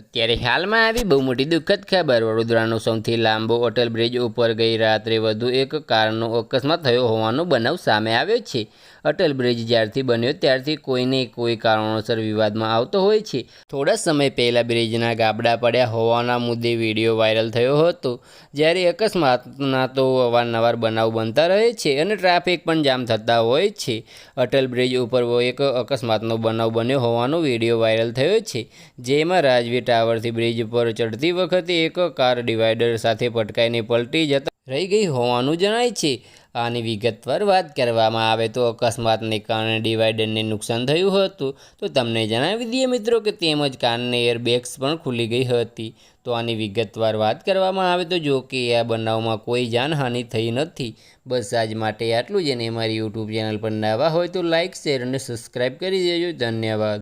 અત્યારે હાલમાં આવી બહુ મોટી દુઃખદ ખબર. વડોદરાનો સૌથી લાંબો અટલ બ્રિજ ઉપર ગઈ રાત્રે વધુ એક કારનો અકસ્માત થયો હોવાનો બનાવ સામે આવ્યો છે. અટલ બ્રિજ જ્યારથી બન્યો ત્યારથી કોઈને કોઈ કારણોસર વિવાદમાં આવતો હોય છે. થોડા સમય પહેલાં બ્રિજના ગાબડા પડ્યા હોવાના મુદ્દે વીડિયો વાયરલ થયો હતો. જ્યારે અકસ્માતના તો અવારનવાર બનાવ બનતા રહે છે અને ટ્રાફિક પણ જામ થતા હોય છે. અટલ બ્રિજ ઉપર એક અકસ્માતનો બનાવ બન્યો હોવાનો વીડિયો વાયરલ થયો છે. જેમાં રાજવી ટાવરથી બ્રિજ પર ચડતી વખતે એક કાર ડિવાઈડર સાથે પટકાઈને પલટી જતા રહી ગઈ હોવાનું જણાય છે. આની વિગતવાર વાત કરવામાં આવે તો અકસ્માતને કારણે ડિવાઈડરને નુકસાન થયું હતું. તો તમને જણાવી દઈએ મિત્રો કે તેમજ કારની એરબેગ્સ પણ ખુલી ગઈ હતી. તો આની વિગતવાર વાત કરવામાં આવે તો જો કે આ બનાવમાં કોઈ જાનહાનિ થઈ નથી. બસ આજ માટે આટલું જ અને અમારી યુટ્યુબ ચેનલ પર નવા હોય તો લાઇક શેર અને સબસ્ક્રાઈબ કરી દેજો. ધન્યવાદ.